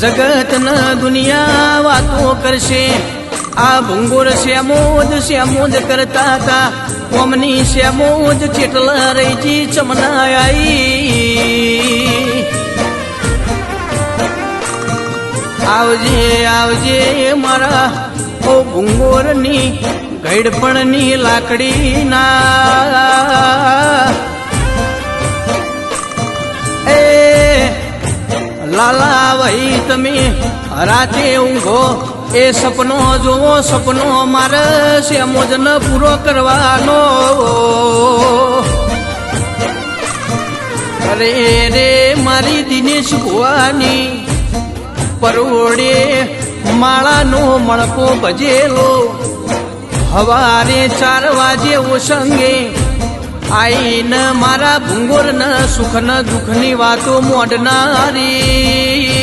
જગત ન દુનિયા વાતો કરશે. આ ભૂંગોર શ્યામોદ શ્યામોદ કરતા હતા કોમની શ્યામોદ ચેટલા રહી ચમનાયાઈ. આવજે આવજે મારા, ઓ ભૂંગોરની ગઈડપણની લાકડી લાલા વહી તમે રાતે ઊંઘો, એ સપનો જોવો સપનો મારે શ્યામોજન પૂરો કરવાનો. અરે રે મારી દિનેશ ભુવાની પરોડે માળાનો મણકો ભજેલો. હવારે ચાર વાજે ઓસંગે આઈને મારા ભૂંગોર ન સુખ ન દુઃખની વાતો મોડનારી.